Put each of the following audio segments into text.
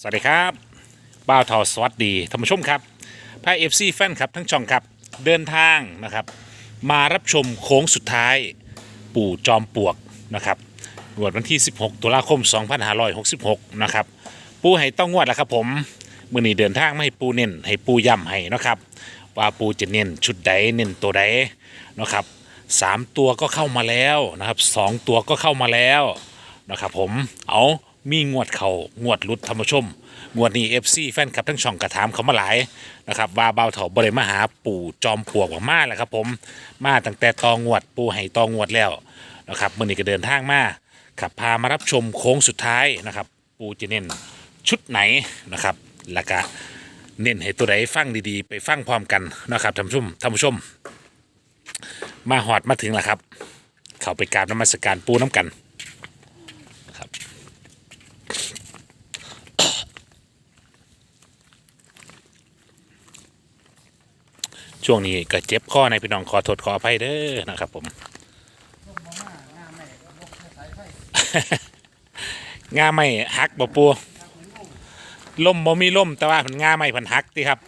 สวัสดีครับบ้าวทอสวัสดีท่านผู้ชมครับพายเอฟซีแฟนครับทั้งช่องครับเดินทางนะครับ มารับชมโค้งสุดท้าย ปู่จอมปลวกนะครับงวดวันที่ 16 ตุลาคม 2566 นะครับ ปูให้ต้องงวดแล้วครับผมมื่อนี้เดินทางมาให้ปูเน้นให้ปูย้ำให้นะครับว่าปูจะเน้นชุดใดเน้นตัวใดนะครับสามตัวก็เข้ามาแล้วนะครับสองตัวก็เข้ามาแล้วนะครับผมเอา มีงวดเขางวดหลุดธรรมชม งวดนี้ FC แฟนคลับทั้งช่องกระถามเขามาหลายนะครับว่าเบาเถาบริมาหาปู่จอมปลวกว่ามาแล้วครับผมมาตั้งแต่ตองวดปูให้ตองวดแล้วนะครับมื่อนี้ก็เดินทางมาขับพามารับชมโค้งสุดท้ายนะครับ ปูจะเน้นชุดไหนนะครับแล้วก็เน้นให้ตัวใดฟังดีๆ ไปฟังพร้อมกันนะครับท่านผู้ชมท่านผู้ชม มาหอดมาถึงแล้วครับ เขาไปกราบนมัสการปูน้ำกันครับ ช่วงนี้ก็เจ็บข้อในพี่น้องขอโทษขออภัยเด้อนะครับ ผมงาไม่หักบ่ปูล่มบ่มีล่มแต่ว่ามันงาไม่พันหักติครับ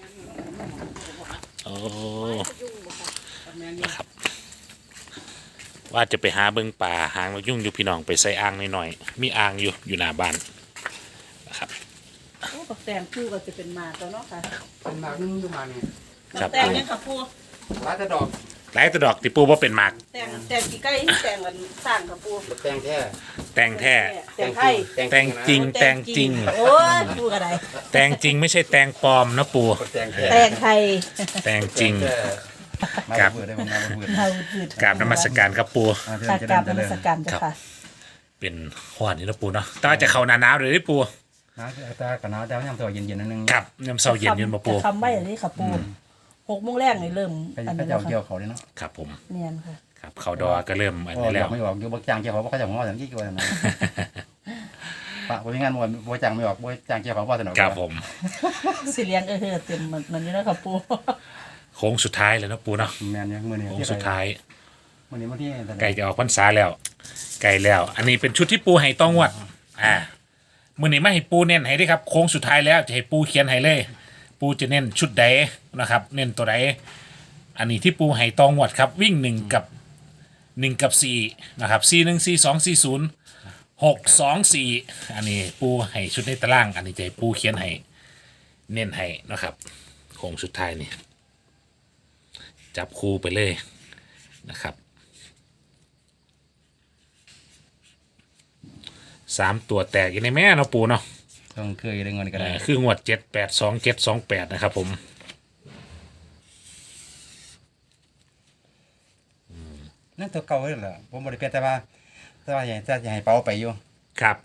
โอ้นะครับ ว่าจะไปหาเบิงป่าหางนกยุ่งอยู่พี่น้องไปใส่อ่างหน่อยๆมีอ่างอยู่อยู่หน้าบ้านนะครับโอ้บักแตงคู่ก็จะเป็นหมากแล้วเนาะค่ะเป็นหมากนึงอยู่มาเนี่ย ครับ แตงเนี่ยค่ะปูร้านจะดอกหลายตัวดอกติปูว่าเป็นหมาก แตงแตงกี่ใกล้แตงกันสร้างค่ะปูแตงแท้แตงแท้แตงไทยแตงจริงแตงจริง โอ้ยปูกระไดแตงจริงไม่ใช่แตงปลอมนะปูแตงแท้แตงไทยแตงจริง มาครับ เปิดได้ผมมาเปิดเราจืดกราบนมัสการครับปูมาเชิญตาจะกได้ราบจะนได้มัสการเจ้าค่ะเป็นหวานนี่นะปูเนาะแตว่าจะเข้าหนาหนาวเลยที่ปูน้ำตากับน้ำแต่ย่ำตัวเย็นๆนิดนึงครับยำเสาเย็นยืนมาปูจะทำไว้อย่างนี้ค่ะปู หกโมงแรกนี่เริ่มไปอันพระนี้เจ้าแล้วเกี่ยวค่ะเขาเลยเนาะครับผมเนียนค่ะ ครับเขาดอก็เริ่มอันก็นี้อแล้ยาวกไม่ออกอยู่บักจางเกี่ยวเขาเพราะเขาจะมองอย่างที่กี่วันนะปะบริงานมวยบัวจางไม่ออกบัวจางเกี่ยวเขาว่าสนุกครับผม สิเลี้ยงเออเฮ้อเต็มมันมันนี่แล้วค่ะปูโค้งสุดท้ายแล้วนะปูเนาะแมนยังมือนี้โค้งสุดท้าย มือนี้วันที่ใกล้จะออกพรรษาแล้วใกล้แล้ว อันนี้เป็นชุดที่ปูให้ต้องวด อ่า มือนี้ไม่ให้ปูเน้นให้เด้วยครับ โค้งสุดท้ายแล้วจะให้ปูเขียนให้เลย ปูจะเน้นชุดใดนะครับ เน้นตัวใดอันนี้ที่ปูให้ตองหวดครับวิ่งหนึ่งกับหนึ่งกับสี่นะครับสี่หนึ่งสี่สองสี่ศูนย์หกสองสี่อันนี้ปูให้ชุดในตาราง อันนี้จะให้ปูเขียนให้เน้นให้นะครับโค้งสุดท้ายนี่จับคู่ไปเลยนะครับสามตัวแตกอยู่ในแม่เนาะปูเนาะ ต้องเคยได้เงินกันเอ่ได้อคืองวดเจ็ดแปดสองเจ็ดสองแปดนะครับผมนั่นตัวเก่าเลยเหรอผมบริเปลี่ยนแต่ว่าแต่ว่าอย่างจะให้เป่าไปอยู่ครับ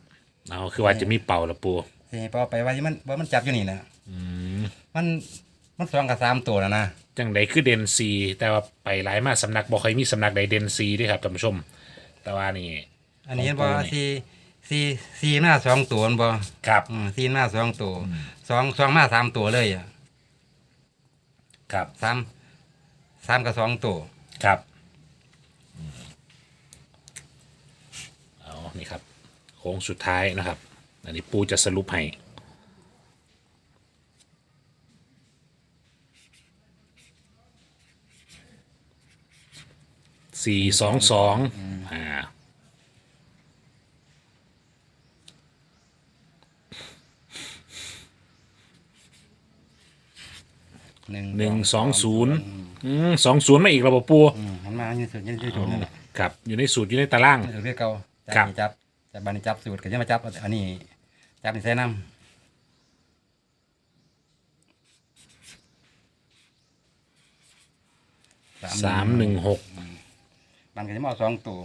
เอาคือว่าจะมีเป่าละปูให้เป่าไปว่ามันว่ามันจับอยู่นี่นะอืมมันมันสองกับสามตัวแล้วนะจังใดคือเดนซีแต่ว่าไปหลายมาสำนักบอกเคยมีสำนักใดเดนซีด้วยครับท่านผู้ชม แต่ว่านี่ อันนี้ของบ่ตัวนี่สี่ สี่สี่หน้าสองตัวมันบ่ครับ อืมสี่หน้าสองตัวสองสองหน้าสามตัวเลยอะครับ สามสามกับสองตัวครับอืมเอานี่ครับ โค้งสุดท้ายนะครับ อันนี้ปูจะสรุปให้ สี่สองสองอ่า หนึ่งหนึ่งสองศูนย์สองศูนย์มาอีกระบบปูอืมมันมาอยู่สุดยังอยู่สุดนั่นแหละครับ อยู่ในสูตรอยู่ในตาราง เออเรียกเก่าจับครับนี่จับจับบานนี่จับสูตรก็จะมาจับอันนี้จับนี่ใส่น้ำสามหนึ่งหกมันก็จะมาเอาสองตัว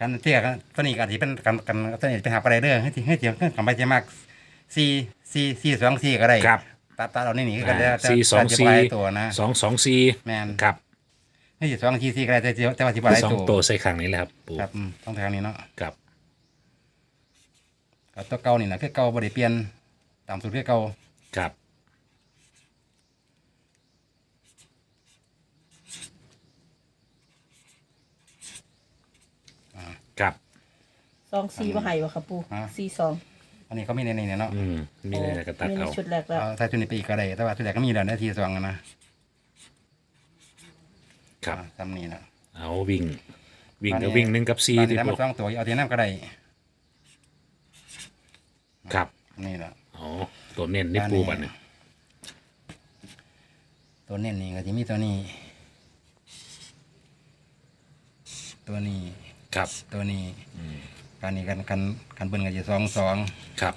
กันเที่ยกันตัวนี้กันที่เป็นกันกันตัวนี้เป็นหาอะไรเด้อให้ที่ให้เทียมกันไปเทียมาก สี่สี่สี่สองสี่ก็ได้ครับ ตัดตัดเอานี่หนีก็ได้แต่สี่สองแต่สี่จะบ่หลายตัวนะ สองสองสี่แมนครับให้สี่สองสี่สี่ก็ได้แต่แต่ว่าที่บ่หลายสองตัวตัวใส่ขังนี้แหละครับปูครับอืมต้องทางนี้เนาะครับเอาตัวเก่านี่นะคือเก่าบ่ได้เปลี่ยนตามสูตรคือเก่าครับครับซองซีมาให้วะค่ะปูฮะซีซอง อันนี้เขามีในนี้เนาะอืมมีอะไรก็ตัดมีในเอาชุดแรกแล้วเอาถ้าชุดนี้ไปอีกก็ได้แต่ว่าชุดแรกก็มีแล้วได้ทีสองอะนะครับ อ่าทำนี่นะเอาวิ่ง วิ่งก็วิ่งหนึ่งกับซีตอนดินี้แล้วปูมันสองตัวเอาทีน้ำก็ได้ครับนี่แหละเอาตัวเน้นนี่ปูบัดเนี่ยตัวเน้นนี่ก็จะมีตัวนี้ ตัวนี้ ครับ ตัวนี้ การนี้กันกันกันเบิ้ลก็จะสองสองครับ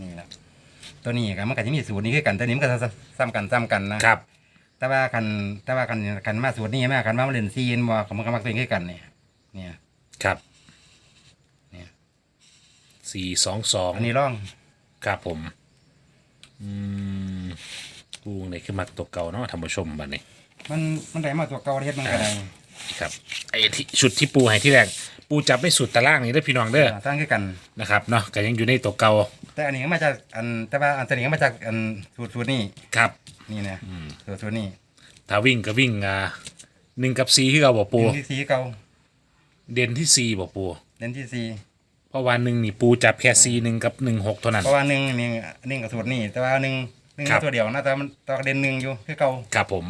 นี่แหละตัวนี้กันมันก็จะมีสูตรนี้คือกันตัวนี้มันก็ซ้ำซ้ำกันซ้ำกันนะครับ แต่ว่ากันแต่ว่ากันกันมาสูตรนี้มากันมาเล่นซีนบ่มันก็มักเป็นคือกันเนี่ยเนี่ยครับเนี่ยสี่สองสองอันนี้ร่องครับผม อืมปูในขึ้นมาตัวเก่าเนาะท่านผู้ชมบัดนี้ มันมันได้มาตัวเก่าเฮ็ดมันก็ได้ครับไอ้ที่ชุดที่ปูให้ที่แรก ปูจับไม่สุดตารางนี่เด้อพี่น้องเด้อสร้างคือกัน นะครับเนาะก็ยังอยู่ในตัวเก่าแต่อันนี้ก็มาจากอันแต่ว่าอันตัวนี้ก็มาจากอันสูตรสูตรนี้ครับ นี่นะสูตรสูตรนี้ถ้าวิ่งก็วิ่งอ่าหนึ่งกับซีที่เราบอกปู เด่นที่สีเก่าเด่นที่ซีบอกปู เด่นที่สีเพราะวันหนึ่งนี่ปูจับแค่ซีหนึ่งกับหนึ่งหกเท่านั้น เพราะว่าหนึ่งนี่หนึ่งกับสูตรนี้แต่ว่าหนึ่งหนึ่งครับมาตัวเดียวนะแต่ว่ามันตัวเด่นหนึ่งอยู่คือเก่าครับผม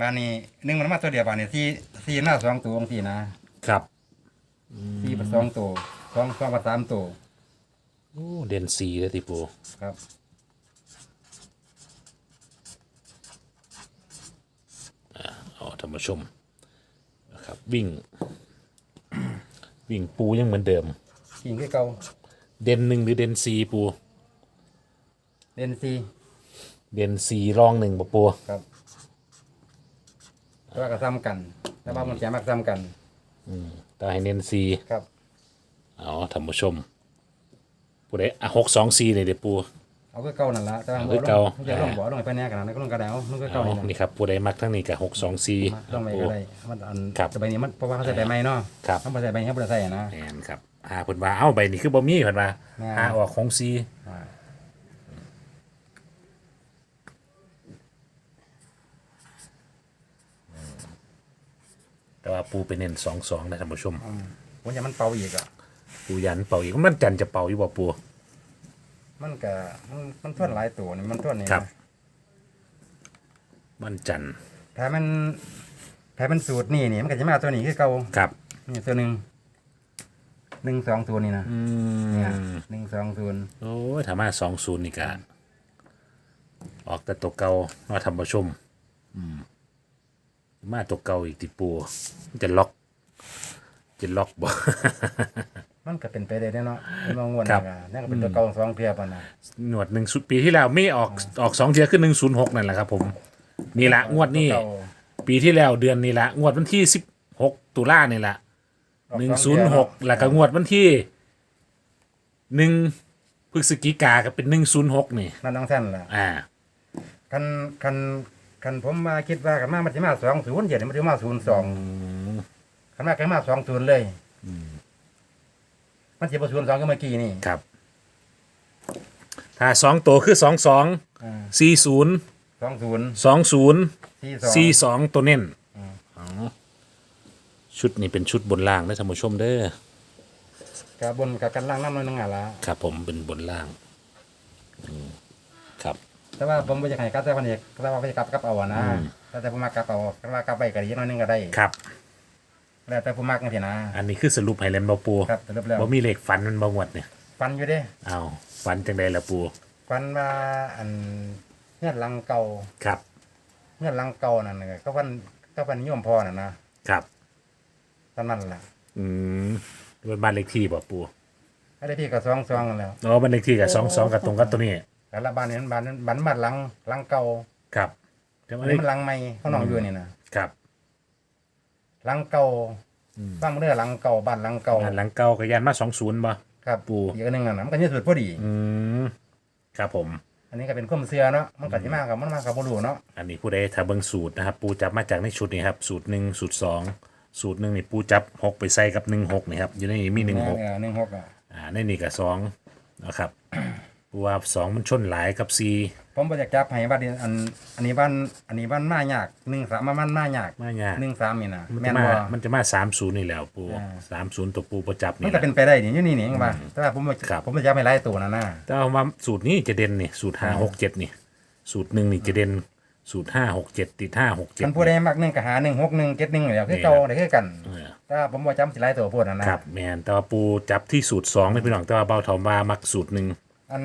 บ้านนี้หนึ่งมันมาตัวเดียวบ้านนี้ที่ที่หน้าสองตัวของสี่นะครับ สี่เป็นสองตัวสองสองกับสามตัวโอ้เด่นซีเลยที่ปูครับเอาท่านผู้ชมนะครับวิ่ง วิ่งปูยังเหมือนเดิมสี่คือเก่าเด่นหนึ่งหรือเด่นซีปู เด่นสี่เด่นซีรองหนึ่งบอกปูครับแต่ว่าก็ซ้ำกันแต่ว่ามันจะมักซ้ำกัน แต่ให้เน้นซีครับ เอาท่านผู้ชมปูได้อะหกสองซีเลยเดี๋ยวปู เอาคือเก่านั่นละแต่ว่าเอาคือเก่ามันจะลงบ่อลงไปแน่กันนะก็ลงกระเดาลงคือเอาเก่านี่นะนี่ครับปูได้มักทั้งนี้กับหกสองซีต้องไปก็ได้มันอันครับ แต่ใบนี้มันเพราะว่าเขาใส่ใบไม้เนาะครับเขาบ่ใส่ใบนี้เขาบ่ได้ใส่นะแมนครับหาเพิ่นว่าเอ้าใบนี้คือบ่มีเพิ่นว่าแม่น หาออกของซีอ่า แต่ว่าปูไปเน้นสองสองนะท่านผู้ชมอืมผมจะมันเป่าอีกอะ ปูยันเป่าอีกมันจันทร์จะเป่าอยู่บ่ปู มันก็มันมันทวนหลายตัวนี่มันทวนนี่ครับ นะมันจันทร์ถ้ามันถ้ามันสูตรนี่นี่มันก็จะมาตัวนี้คือเก่าครับ นี่ตัวหนึ่งหนึ่งสองตัวนี่นะอืเนี่ยมหนึ่งสองศูนย์โอ้ยถ้ามาสองศูนย์นี่กะออกแต่ตัวเก่าเนาะท่านผู้ชม อืม มาตัวเก่าอีกติปูมันจะล็อก จะล็อกบ่ มันก็เป็นไปได้เด้เนาะมันมองวนครับ นะนั่นก็เป็นตัวเก่าสองเพียบอะนะหนวดหนึ่งสุดปีที่แล้วไม่ออกออกสองเทียขึ้นหนึ่งศูนย์หกนั่นแหละครับผม นี่ละงวดนี้ตัวเก่าปีที่แล้วเดือนนี้ละงวดวันที่สิบหกตุลานี่ละออกหนึ่งสอศูนย์เที่ยหกเาะแล้วก็งวดวันที่หนึ่งพฤศจิกาก็เป็นหนึ่งศูนย์หกนี่ นั่นต้องสั้นล่ะอ่า คันคัน คันผมมาคิดว่ากันมามันจะมาสองศูนย์เดี๋ยวนี้มันจะมาศูนย์สองคันมากันมาสองศูนย์เลยมันจะมาศูนย์สองก็เมื่อกี้นี่ครับ ถ้าสองตัวคือสองสองสี่ศูนย์สองศูนย์สองศูนย์สี่สองสี่สองตัวเน้นอืมอ๋อชุดนี้เป็นชุดบนล่างนะท่านผู้ชมเด้อ กับบนกับกันล่างน้ำน้อยนึงอะละครับผมเป็นบนล่างอืมครับ แต่ว่าผมไม่อยากให้กลับแต่วันนี้แต่ว่าไม่กลับกลับเอาอะนะอืม แต่แต่ผมมากลับเอาแต่ว่ากลับไปก็ดีน้อยนึงก็ได้ครับ แล้วแต่ผมมากกันทีนะอันนี้คือสรุปไฮแลนด์บาปูครับสรุปแล้วบ่มีเหล็กฟันมันบ่งวดเนี่ยฟันอยู่เด้เอาฟันจังใดละปูฟันว่าอันเงื่อนหลังเก่าครับเงื่อนหลังเก่านั่นน่ะก็ฟันก็ฟันนิยมพอน่ะนะครับ ตอนนั้นล่ะอืมเป็นบ้านเลขที่บ่ปูไอ้ได้พี่ก็ซองซองกันแล้วอ๋อบ้านเลขที่กับสองสองกับตรงกับตัวนี้ แต่ละบ้านนี้มันบ้านนั้นบ้านบ้านหลังหลังเก่าครับแต่อัว่านเลนี้ขมันหลังใหม่เขานองอยู่นี่นะครับหลังเก่าอืมบ้านเรือหลังเก่าบ้านหลังเก่าบ้านหลังเก่ากับยันมาสองศูนย์บ่ ครับปู่ อีกอันหนึงน่ะมันก็ยืดสุดพอดี อืมครับผม อันนี้ก็เป็นข้อมเสือเนาะมันก็สิมากับมันมากับบ่รู้เนาะอันนี้ผู้ใดถ้าเบิ่งสูตรนะครับ ปูจับมาจากในชุดนี้ครับสูตรหนึ่งสูตรสองสูตรหนึ่งนี่ปูจับหกไปใส่กับหนึ่งหกนี่ครับอยู่ในนี้มีหนึ่งหกเออ16อะอ่าในนี่กับสองนะครับปูปู ว่าสองมันชนหลายกับสี่ผมบ่อยากจับให้ว่าอันอันอันนี้บ้านอันนี้บ้านมายากหนึ่งสามมันมายากมายากหนึ่งสามนี่นะมันแม่จะนมา บ่มันจะมาสามศูนย์นี่แหล้วปูอ่าสามศูนย์ตัวปูประจับมันนี่ก็เป็นไปได้นี่อยู่นี่นี่ว่าแต่ว่าผมบ่ครับ ผมบ่จับให้หลายตัวนะนะแต่เอามาสูตรนี้จะเด่นนี่สูตรห้าหกเจ็ดนี่ สูตรหนึ่งนี่จะเด่นสูตรห้าหกเจ็ดติดห้าหกเจ็ด มันผู้ใดมักหนึ่งก็หาหนึ่งหกหนึ่งเจ็ดหนึ่งเดี๋ยวคือเก่าได้คือกันเออ แต่ว่าผมบ่จำสิหลายตัวพูดนะนะครับแมนแต่ว่าปูจับที่สูตรสองนี่พี่น้องแต่ว่าเบาเถามามักสูตรหนึ่ง อัน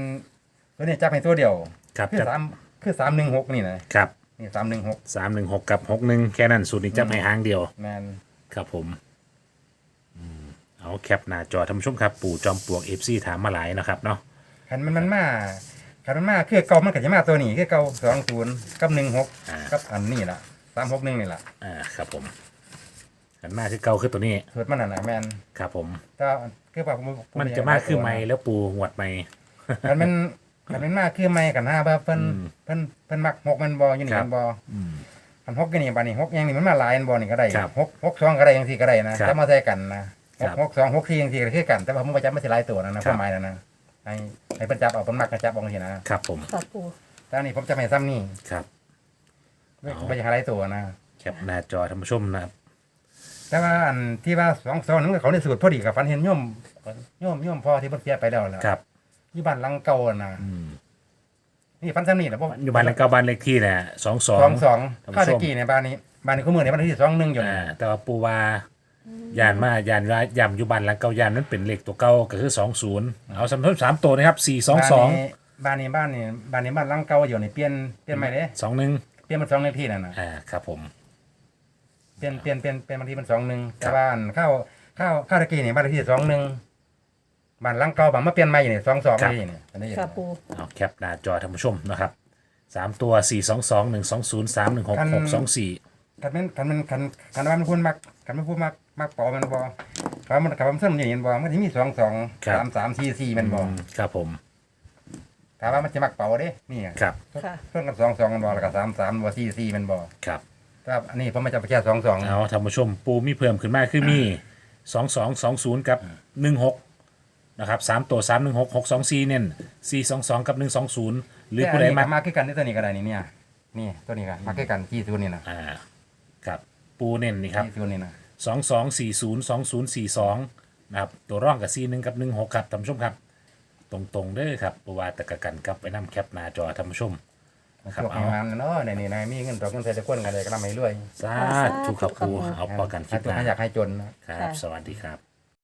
ตัวนี้จับให้ตัวเดียวครับคือจับ สามคือสามหนึ่งหกนี่นะครับนี่สามหนึ่งหกสามหนึ่งหกกับหกหนึ่งแค่นั้นสูตรนี้จับให้หางเดียว แมนครับผมอืมเอาแคปหน้าจอท่านผู้ชมครับ ปู่จอมปลวกเอฟซีถามมาหลายนะครับเนาะคันมันมันมาคันมันมาคือเก่ามันก็จะมาตัวนี้คือเก่าสองศูนย์กับหนึ่งหกอ่ากับอันนี้ล่ะสามหกหนึ่งนี่ล่ะอ่าครับผมขันมาคือเก่าคือตัวนี้สูตรมันน่ะนะแมนครับผม แต่คือว่าผมผมันจะมากคือไม่แล้วปูหวดไม่ คันมันคันมันมาคือไม่กันหน้าว่าเพิ่นอืมเพิ่นเพิ่นมักหกมันบ่อยู่นี่ครับมันบ่อืมอันหกก็นี่บาดนี้หกอยังนี่มันมาหลายอันบ่นี่ก็ได้ครับหกหกสองก็ได้จังซี่ก็ได้นะครับจะมาใส่กันนะครับหกหกสองหกสี่จังซี่ก็คือกัน แต่ว่าผมบ่จำไม่ใช่หลายตัวนะนะครับความหมายนะนะให้ให้เพิ่นจับเอาเพิ่นมักก็จับเอาจังซี่นะครับผมค่ะปูแต่อันนี้ผมจะให้ซ้ำนี่ครับไม่เอาบ่อยากให้หลายตัวนะแคปหน้าจอท่านผู้ชมนะครับแต่ว่าอันที่ว่าสองสองนึงเขาในสูตรพอดีกับฟันเห็นโยมโยมโยมพ่อที่เพิ่นเสียไปแล้วล่ะครับ อยู่บ้านหลังเก่าน่ะอืมนี่ฟันซ้ำนี่แหละบ่อยู่บ้านเลขเก้าบ้านเลขที่เนี่ยสองสอสองงสองท่านผู้ชมข้าวตะกี้ในบ้านนี้บ้านนี้คู่มือในบ้านที่สองหนึ่งอยู่อ่านะแต่ว่าปูว่ายานมายานว่ายามอยู่บ้านหลังเก่ายานนั้นเป็นเลขตัวเก่าก็คือสองศูนย์เอาสำทบสามตัวนะครับสี่สองสองบ้านนี้บ้านนี้บ้านนี้บ้านหลังเก่าอยู่นี่เปลี่ยนเปลี่ยนใหม่เด้สองหนึ่งเปลี่ยนเป็นสองในที่นั่นน่ะอ่าครับผมเปลี่ยนเปลี่ยนเปลี่ยนเปลี่ยนบางทีเป็นสองหนึ่งครัแต่บบ้านข้าวข้าวข้าวตะกี้นี่บ้านเลขที่สองหนึ่ง บ้านหลังเก่าบ้านมาเปลี่ยนใหม่นี่สองสองนี่นี่อันนี้ค่ะปูเอาแคปหน้าจอท่านผู้ชมนะครับสามตัวสี่สองสองหนึ่งสองศูนย์สามหนึ่งหกหกสองสี่คันแม่นคันแม่นคันคันว่ามันพูดมักคันมันพูดมักมักปอมันบ่คันมันคันมันเส้นอย่างนี้บ่มันสิมีสองสองสามสามสี่สี่มันบ่ครับผมถามว่ามันจะมักเป่าเด้นี่อะครับค่ะเพิ่นกันสองสองมันบ่แล้วก็สามสามบ่สี่สี่มันบ่ครับแต่อันนี้ผมมาจะไปแค่สองสองเอาท่านผู้ชมปูมีเพิ่มขึ้นมากคือมีสองสองสองศูนย์กับหนึ่งหก นะครับสามตัวสามหนึ่งหกหกสองสี่เน้นสี่สองสองกับหนึ่งสองศูนย์หรือผู้ใดแต่นมานี้ก็มาคือกันที่ตัวนี้ก็ได้นี่เนี่ยนี่ตัวนี้ก็มาคือกันที่ศูนย์นี่นะอ่าครับปูเน้นนี่ครับที่ศูนย์นี่นะสองสองสี่ศูนย์สองศูนย์สี่สองนะครับตัวร่องกับสี่หนึ่งกับหนึ่งหกครับท่านผู้ชมครับ ตรงๆเด้อครับปูว่าตะกะกันกับไปนำแคปหน้าจอท่านผู้ชมครับช่วงงานเนาะในนี่นะมีเงินตัวเงินใส่ตะกวนกันเลยก็ทำให้รวยสาธุครับปูเอาพอกันคลิปถ้าหตัวน้าอยากให้จนนะครับ สวัสดีครับ